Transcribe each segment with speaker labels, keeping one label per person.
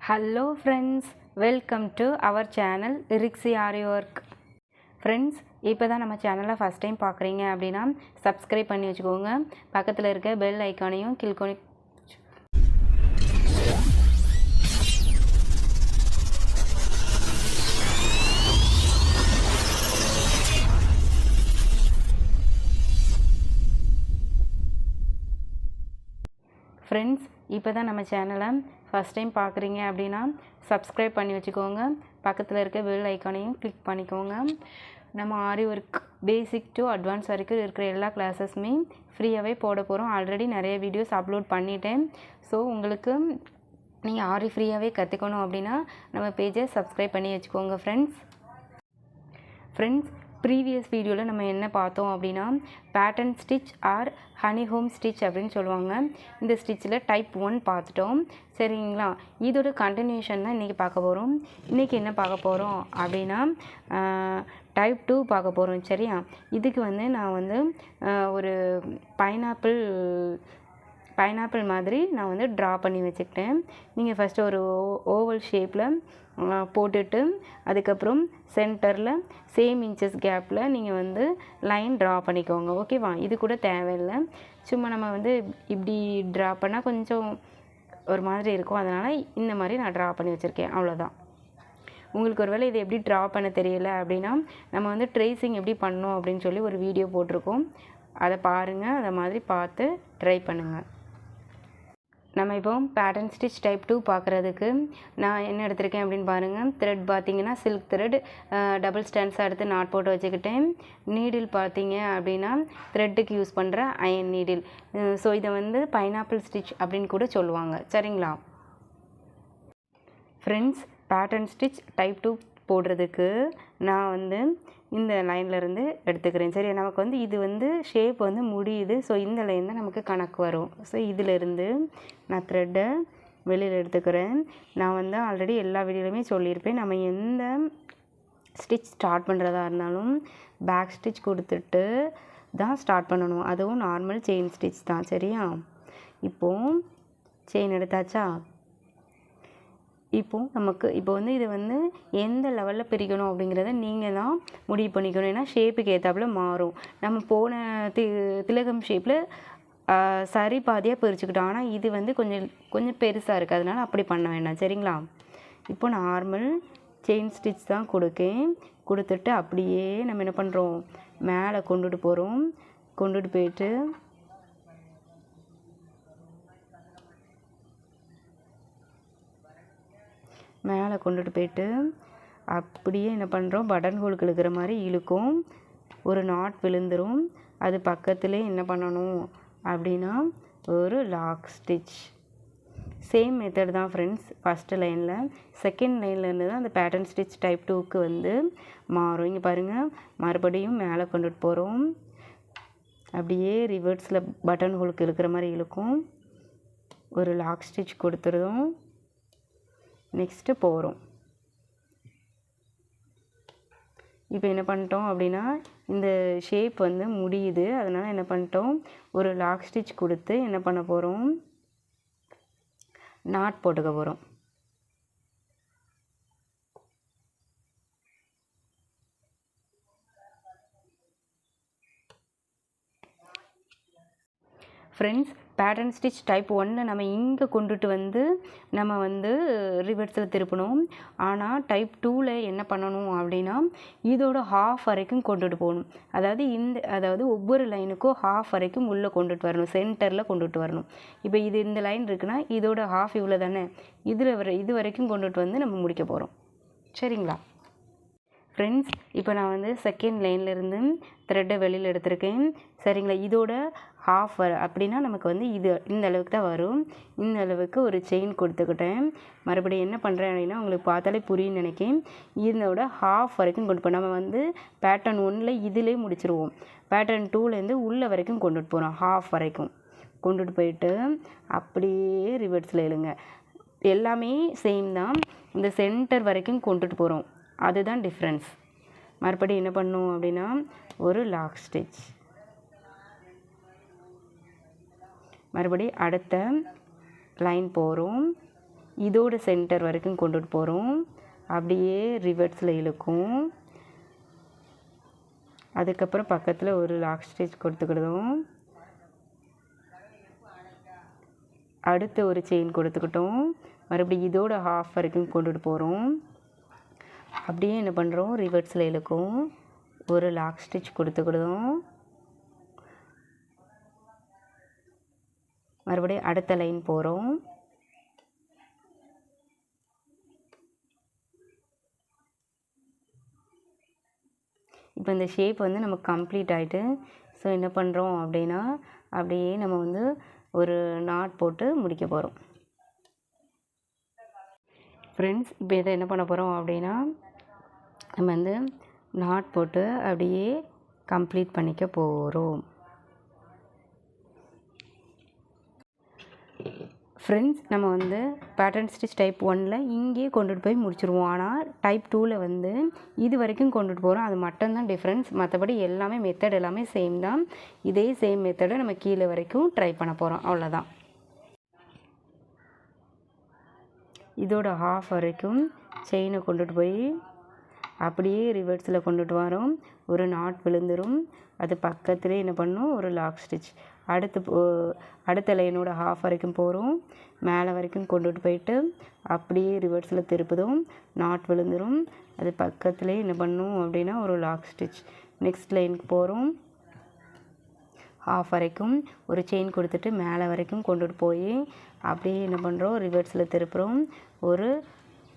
Speaker 1: Hello friends welcome to our channel Rixy Aari work friends இப்போ தான் நம்ம சேனலை ஃபஸ்ட் டைம் பார்க்குறீங்க அப்படின்னா சப்ஸ்கிரைப் பண்ணி வச்சுக்கோங்க. பக்கத்தில் இருக்க பெல் ஐக்கானையும் கிளிக் ஃப்ரெண்ட்ஸ் இப்போ தான் நம்ம சேனலை ஃபஸ்ட் டைம் பார்க்குறீங்க அப்படின்னா சப்ஸ்கிரைப் பண்ணி வச்சுக்கோங்க. பக்கத்தில் இருக்க பெல் ஐக்கானையும் கிளிக் பண்ணிக்கோங்க. நம்ம Aari work basic to advance வரைக்கும் இருக்கிற எல்லா கிளாஸஸுமே ஃப்ரீயாகவே போட போகிறோம் ஆல்ரெடி நிறைய வீடியோஸ் அப்லோட் பண்ணிட்டேன். ஸோ உங்களுக்கு நீங்கள் ஆரி ஃப்ரீயாகவே கற்றுக்கணும் அப்படின்னா நம்ம பேஜை சப்ஸ்கிரைப் பண்ணி வச்சுக்கோங்க ஃப்ரெண்ட்ஸ் ஃப்ரெண்ட்ஸ் ப்ரீவியஸ் வீடியோவில் நம்ம என்ன பார்த்தோம் அப்படின்னா pattern stitch or honey home stitch அப்படின்னு சொல்லுவாங்க. இந்த ஸ்டிச்சில் டைப் ஒன் பார்த்துட்டோம். சரிங்களா? இதோட கண்டினியூஷன் தான் இன்றைக்கி பார்க்க போகிறோம் இன்றைக்கி என்ன பார்க்க போகிறோம் அப்படின்னா டைப் டூ பார்க்க போகிறோம் சரியா? இதுக்கு வந்து நான் வந்து ஒரு பைனாப்பிள் பைனாப்பிள் மாதிரி நான் வந்து ட்ரா பண்ணி வச்சுக்கிட்டேன். நீங்கள் ஃபஸ்ட்டு ஒரு ஓவல் ஷேப்பில் போட்டுட்டு அதுக்கப்புறம் சென்டரில் சேம் இன்ச்சஸ் கேப்பில் நீங்கள் வந்து லைன் ட்ரா பண்ணிக்கோங்க. ஓகேவா இது கூட தேவையில்லை. சும்மா நம்ம வந்து இப்படி ட்ரா பண்ணால் கொஞ்சம் ஒரு மாதிரி இருக்கும். அதனால் இந்த மாதிரி நான் ட்ரா பண்ணி வச்சுருக்கேன். அவ்வளோதான் உங்களுக்கு ஒருவேளை இது எப்படி ட்ரா பண்ண தெரியல அப்படின்னா நம்ம வந்து ட்ரேசிங் எப்படி பண்ணோம் அப்படின்னு சொல்லி ஒரு வீடியோ போட்டிருக்கோம். அதை பாருங்கள் அதை மாதிரி பார்த்து ட்ரை பண்ணுங்கள் நம்ம இப்போ பேட்டர்ன் ஸ்டிச் டைப் டூ பார்க்குறதுக்கு நான் என்ன எடுத்திருக்கேன் அப்படின்னு பாருங்கள் த்ரெட் பார்த்தீங்கன்னா சில்க் த்ரெட் டபுள் ஸ்டாண்ட்ஸாக எடுத்து நாட் போட்டு வச்சுக்கிட்டேன். நீடில் பார்த்தீங்க அப்படின்னா த்ரெட்டுக்கு யூஸ் பண்ணுற அயன் நீடில் ஸோ இதை வந்து பைனாப்பிள் ஸ்டிச் அப்படின்னு கூட சொல்லுவாங்க. சரிங்களா? Friends pattern stitch type two போடுறதுக்கு நான் வந்து இந்த லைன்லேருந்து எடுத்துக்கிறேன். சரி நமக்கு வந்து இது வந்து ஷேப் வந்து முடியுது. ஸோ இந்த லைன் தான் நமக்கு கணக்கு வரும். ஸோ இதிலேருந்து நான் த்ரெட்டை வெளியில் எடுத்துக்கிறேன். நான் வந்து ஆல்ரெடி எல்லா வீடியோலையுமே சொல்லியிருப்பேன். நம்ம எந்த ஸ்டிச் ஸ்டார்ட் பண்ணுறதா இருந்தாலும் பேக் ஸ்டிச் கொடுத்துட்டு தான் ஸ்டார்ட் பண்ணணும். அதுவும் நார்மல் செயின் ஸ்டிச் தான். சரியா? இப்போது செயின் எடுத்தாச்சா? இப்போ நமக்கு இப்போ வந்து இது வந்து எந்த லெவலில் பிரிக்கணும் அப்படிங்கிறத நீங்கள் தான் முடிவு பண்ணிக்கணும். ஏன்னா ஷேப்புக்கு ஏற்றாப்புல மாறும். நம்ம போன தி திலகம் ஷேப்பில் சரி பாதியாக பிரிச்சுக்கிட்டோம். ஆனால் இது வந்து கொஞ்சம் கொஞ்சம் பெருசாக இருக்குது அதனால் அப்படி பண்ண வேண்டாம். சரிங்களா? இப்போ நார்மல் செயின் ஸ்டிச் தான் கொடுக்கேன். கொடுத்துட்டு அப்படியே நம்ம என்ன பண்ணுறோம் மேலே கொண்டுட்டு போகிறோம் கொண்டுட்டு போயிட்டு மேலே கொண்டுட்டு போயிட்டு அப்படியே என்ன பண்ணுறோம் பட்டன் ஹோலுக்கு இழுக்கிற மாதிரி இழுக்கும். ஒரு நாட் விழுந்துரும். அது பக்கத்துலேயே என்ன பண்ணணும் அப்படின்னா ஒரு லாக் ஸ்டிச் சேம் மெத்தட் தான் ஃப்ரெண்ட்ஸ் ஃபஸ்ட்டு லைனில் செகண்ட் லைன்லேருந்து தான் அந்த பேட்டர்ன் ஸ்டிச் டைப் டூக்கு வந்து மாறும். இங்கே பாருங்கள் மறுபடியும் மேலே கொண்டுட்டு போகிறோம் அப்படியே ரிவர்ஸில் பட்டன் ஹோலுக்கு இழுக்கிற மாதிரி இழுக்கும். ஒரு லாக் ஸ்டிச் கொடுத்துருதோம். நெக்ஸ்ட்டு போகிறோம் இப்போ என்ன பண்ணிட்டோம் அப்படின்னா இந்த ஷேப் வந்து முடியுது. அதனால் என்ன பண்ணிட்டோம்? ஒரு லாக் ஸ்டிச் கொடுத்து என்ன பண்ண போகிறோம் நாட் போட்டுக்க போகிறோம் ஃப்ரெண்ட்ஸ் பேட்டர்ன் ஸ்டிச் டைப் ஒன்று நம்ம இங்கே கொண்டுட்டு வந்து நம்ம வந்து ரிவர்ஸில் திருப்பணும். ஆனால் டைப் டூவில் என்ன பண்ணணும் அப்படின்னா இதோட ஹாஃப் வரைக்கும் கொண்டுட்டு போகணும். அதாவது இந்த அதாவது ஒவ்வொரு லைனுக்கும் ஹாஃப் வரைக்கும் உள்ளே கொண்டுட்டு வரணும். சென்டரில் கொண்டுட்டு வரணும். இப்போ இது இந்த லைன் இருக்குன்னா இதோட ஹாஃப் இவ்வளோ தானே? இதில் வர இது வரைக்கும் கொண்டுட்டு வந்து நம்ம முடிக்க போகிறோம் சரிங்களா? ஃப்ரெண்ட்ஸ் இப்போ நான் வந்து செகண்ட் லைன்லேருந்து த்ரெட்டை வெளியில் எடுத்திருக்கேன். சரிங்களா? இதோட ஹாஃப் அப்படின்னா நமக்கு வந்து இது இந்த அளவுக்கு தான் வரும். இந்த அளவுக்கு ஒரு செயின் கொடுத்துக்கிட்டேன். மறுபடியும் என்ன பண்ணுறேன் அப்படின்னா உங்களுக்கு பார்த்தாலே புரியும்னு நினைக்கேன் இதோட ஹாஃப் வரைக்கும் கொண்டு போ நம்ம வந்து பேட்டர்ன் ஒன்றில் இதிலே முடிச்சிருவோம். பேட்டர்ன் டூலேருந்து உள்ள வரைக்கும் கொண்டுட்டு போகிறோம் ஹாஃப் வரைக்கும். கொண்டுட்டு போயிட்டு அப்படியே ரிவர்ஸில் எழுங்க. எல்லாமே சேம் தான். இந்த சென்டர் வரைக்கும் கொண்டுட்டு போகிறோம் அதுதான் டிஃப்ரென்ஸ் மறுபடியும் என்ன பண்ணும் அப்படின்னா ஒரு லாக் ஸ்டிச் மறுபடி அடுத்த லைன் போகிறோம் இதோட சென்டர் வரைக்கும் கொண்டுட்டு போகிறோம் அப்படியே ரிவர்ஸில் இழுக்கும். அதுக்கப்புறம் பக்கத்தில் ஒரு லாக் ஸ்டிச் கொடுத்துக்கிடுவோம். அடுத்து ஒரு செயின் கொடுத்துக்கிட்டோம். மறுபடியும் இதோட ஹாஃப் வரைக்கும் கொண்டுட்டு போகிறோம் அப்படியே என்ன பண்ணுறோம் ரிவர்ஸில் இழுக்கும். ஒரு லாக் ஸ்டிச் கொடுத்துக்கிடுவோம். மறுபடியும் அடுத்த லைன் போகிறோம் இப்போ இந்த ஷேப் வந்து நமக்கு கம்ப்ளீட் ஆகிட்டு ஸோ என்ன பண்ணுறோம் அப்படின்னா அப்படியே நம்ம வந்து ஒரு நாட் போட்டு முடிக்க போகிறோம் ஃப்ரெண்ட்ஸ் இப்போ இதை என்ன பண்ண போகிறோம் அப்படின்னா நம்ம வந்து நாட் போட்டு அப்படியே கம்ப்ளீட் பண்ணிக்க போகிறோம் ஃப்ரெண்ட்ஸ் நம்ம வந்து பேட்டர்ன் ஸ்டிச் டைப் ஒனில் இங்கேயே கொண்டுட்டு போய் முடிச்சிருவோம். ஆனால் டைப் டூவில் வந்து இது வரைக்கும் கொண்டுட்டு போகிறோம் அது மட்டும்தான் டிஃப்ரென்ஸ் மற்றபடி எல்லாமே மெத்தட் எல்லாமே சேம் தான். இதே சேம் மெத்தடை நம்ம கீழே வரைக்கும் ட்ரை பண்ண போகிறோம் அவ்வளோதான் இதோட ஹாஃப் வரைக்கும் செயினை கொண்டுட்டு போய் அப்படியே ரிவர்ஸில் கொண்டுட்டு வரோம். ஒரு நாட் விழுந்துடும் அது பக்கத்துலேயே என்ன பண்ணும்? ஒரு லாக் ஸ்டிச் அடுத்து போ- அடுத்த லைனோட ஹாஃப் வரைக்கும் போகிறோம் மேலே வரைக்கும் கொண்டுட்டு போயிட்டு அப்படியே ரிவர்ஸில் திருப்புதும். நாட் விழுந்துடும் அது பக்கத்துலேயே என்ன பண்ணும் அப்படின்னா ஒரு லாக் ஸ்டிச் நெக்ஸ்ட் லைனுக்கு போகிறோம் ஹாஃப் வரைக்கும் ஒரு செயின் கொடுத்துட்டு மேலே வரைக்கும் கொண்டுட்டு போய் அப்படியே என்ன பண்ணுறோம் ரிவர்ஸில் திருப்புறோம். ஒரு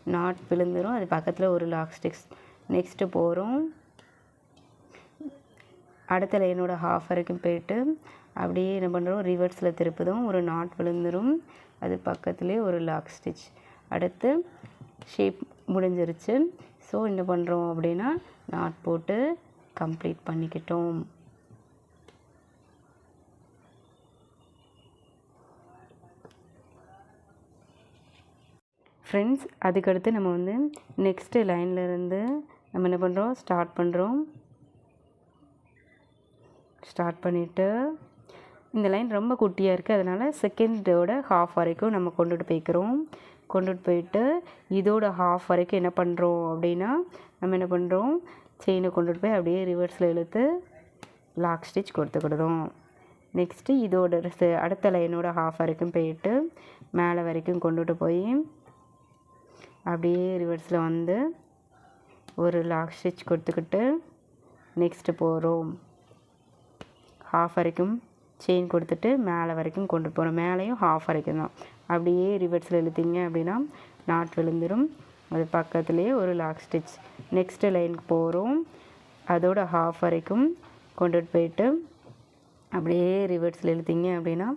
Speaker 1: நாட் விழுந்துடும் அது பக்கத்தில் ஒரு லாக் ஸ்டிக்ஸ் நெக்ஸ்ட்டு போகிறோம் அடுத்த லைனோட ஹாஃப் வரைக்கும் போயிட்டு அப்படியே என்ன பண்ணுறோம் ரிவர்ஸில் திருப்புதும் ஒரு நாட் விழுந்துரும். அது பக்கத்துலேயே ஒரு லாக் ஸ்டிச் அடுத்து ஷேப் முடிஞ்சிருச்சு. ஸோ என்ன பண்ணுறோம் அப்படின்னா நாட் போட்டு கம்ப்ளீட் பண்ணிக்கிட்டோம். ஃப்ரெண்ட்ஸ் அதுக்கடுத்து நம்ம வந்து நெக்ஸ்ட்டு லைன்லேருந்து நம்ம என்ன பண்ணுறோம் ஸ்டார்ட் பண்ணுறோம் ஸ்டார்ட் பண்ணிவிட்டு இந்த லைன் ரொம்ப குட்டியாக இருக்குது அதனால் செகண்டோட ஹாஃப் வரைக்கும் நம்ம கொண்டுட்டு போய்க்கிறோம். கொண்டுட்டு போயிட்டு இதோட ஹாஃப் வரைக்கும் என்ன பண்ணுறோம் அப்படின்னா நம்ம என்ன பண்ணுறோம் செயினை கொண்டுட்டு போய் அப்படியே ரிவர்ஸில் இழுத்து லாக் ஸ்டிச் கொடுத்துக்கிடுதோம் நெக்ஸ்ட்டு இதோட அடுத்த லைனோட ஹாஃப் வரைக்கும் போயிட்டு மேலே வரைக்கும் கொண்டுட்டு போய் அப்படியே ரிவர்ஸில் வந்து ஒரு லாக் ஸ்டிச் கொடுத்துக்கிட்டு நெக்ஸ்ட்டு போகிறோம் ஹாஃப் வரைக்கும் செயின் கொடுத்துட்டு மேலே வரைக்கும் கொண்டு போகிறோம் மேலேயும் ஹாஃப் வரைக்கும் தான். அப்படியே ரிவர்ஸில் இழுத்தீங்க அப்படின்னா நாட் விழுந்துரும். அது பக்கத்துலேயே ஒரு லாக் ஸ்டிச் நெக்ஸ்ட்டு லைனுக்கு போகிறோம் அதோட ஹாஃப் வரைக்கும் கொண்டுட்டு போயிட்டு அப்படியே ரிவர்ஸில் இழுத்தீங்க அப்படின்னா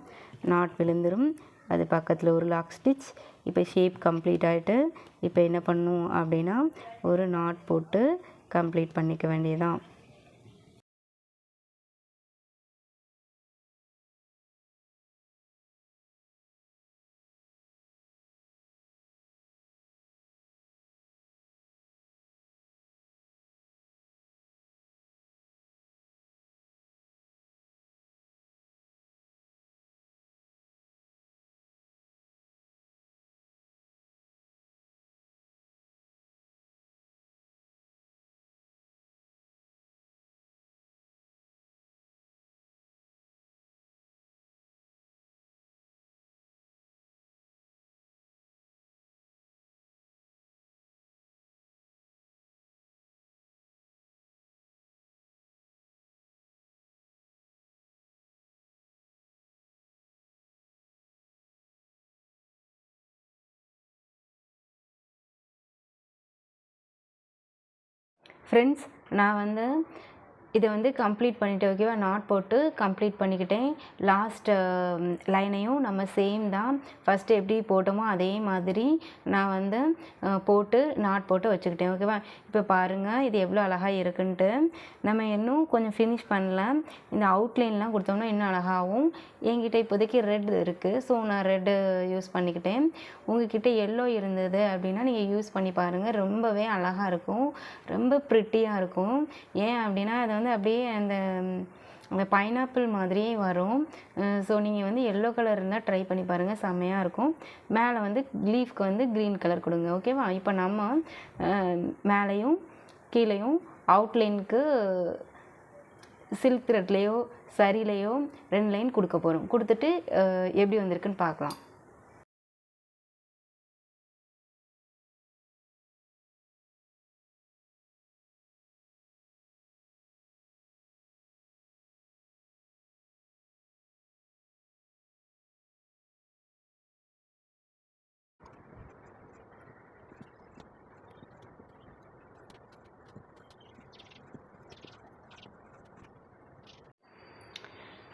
Speaker 1: நாட் விழுந்துரும். அது பக்கத்தில் ஒரு லாக் ஸ்டிச் இப்போ ஷேப் கம்ப்ளீட் ஆகிட்டு இப்போ என்ன பண்ணும் அப்படின்னா ஒரு நாட் போட்டு கம்ப்ளீட் பண்ணிக்க வேண்டியதான் ஃப்ரெண்ட்ஸ் நான் வந்து இதை வந்து கம்ப்ளீட் பண்ணிவிட்டு ஓகேவா நாட் போட்டு கம்ப்ளீட் பண்ணிக்கிட்டேன். லாஸ்ட் லைனையும் நம்ம சேம் தான். ஃபஸ்ட்டு எப்படி போட்டோமோ அதே மாதிரி நான் வந்து போட்டு நாட் போட்டு வச்சுக்கிட்டேன் ஓகேவா இப்போ பாருங்கள் இது எவ்வளோ அழகாக இருக்குன்ட்டு. நம்ம இன்னும் கொஞ்சம் ஃபினிஷ் பண்ணல. இந்த அவுட்லைன்லாம் கொடுத்தோம்னா இன்னும் அழகாகவும் என்கிட்ட இப்போதைக்கு ரெட் இருக்குது ஸோ நான் ரெட்டு யூஸ் பண்ணிக்கிட்டேன். உங்ககிட்ட எல்லோ இருந்தது அப்படின்னா நீங்கள் யூஸ் பண்ணி பாருங்கள் ரொம்பவே அழகாக இருக்கும். ரொம்ப ப்ரிட்டியாக இருக்கும். ஏன் அப்படின்னா அதை வந்து அப்படியே அந்த அந்த பைனாப்பிள் மாதிரியே வரும். ஸோ நீங்கள் வந்து எல்லோ கலர் இருந்தால் ட்ரை பண்ணி பாருங்கள் செம்மையாக இருக்கும். மேலே வந்து லீஃப்க்கு வந்து க்ரீன் கலர் கொடுங்க. ஓகேவா இப்போ நம்ம மேலேயும் கீழேயும் அவுட்லைனுக்கு சில்க் த்ரெட்லேயோ சரிலையோ ரெண்டு லைன் கொடுக்க போகிறோம் கொடுத்துட்டு எப்படி வந்திருக்குன்னு பார்க்கலாம்.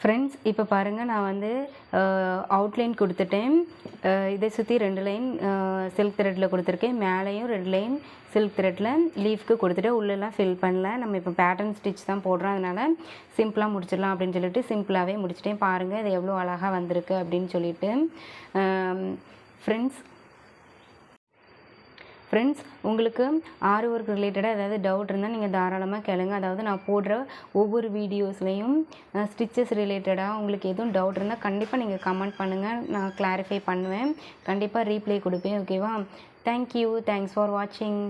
Speaker 1: ஃப்ரெண்ட்ஸ் இப்போ பாருங்கள் நான் வந்து அவுட்லைன் கொடுத்துட்டேன். இதை சுற்றி ரெண்டு லைன் சில்க் த்ரெட்டில் கொடுத்துருக்கேன். மேலேயும் ரெண்டு லைன் சில்க் த்ரெட்டில் லீஃப்க்கு கொடுத்துட்டு உள்ளெல்லாம் ஃபில் பண்ணல. நம்ம இப்போ பேட்டர்ன் ஸ்டிச் தான் போடுறோம். அதனால் சிம்பிளாக முடிச்சிடலாம் அப்படின்னு சொல்லிட்டு சிம்பிளாகவே முடிச்சிட்டேன். பாருங்கள் இது எவ்வளோ அழகாக வந்திருக்கு அப்படின்னு சொல்லிட்டு. ஃப்ரெண்ட்ஸ் ஃப்ரெண்ட்ஸ் உங்களுக்கு ஆரி ஒர்க் ரிலேட்டடாக ஏதாவது டவுட் இருந்தால் நீங்கள் தாராளமாக கேளுங்க. அதாவது நான் போடுற ஒவ்வொரு வீடியோஸ்லேயும் ஸ்டிச்சஸ் ரிலேட்டடாக உங்களுக்கு எதுவும் டவுட் இருந்தால் கண்டிப்பாக நீங்கள் கமெண்ட் பண்ணுங்கள் நான் கிளாரிஃபை பண்ணுவேன். கண்டிப்பாக ரீப்ளை கொடுப்பேன் ஓகேவா தேங்க்யூ தேங்க்ஸ் ஃபார் வாட்சிங்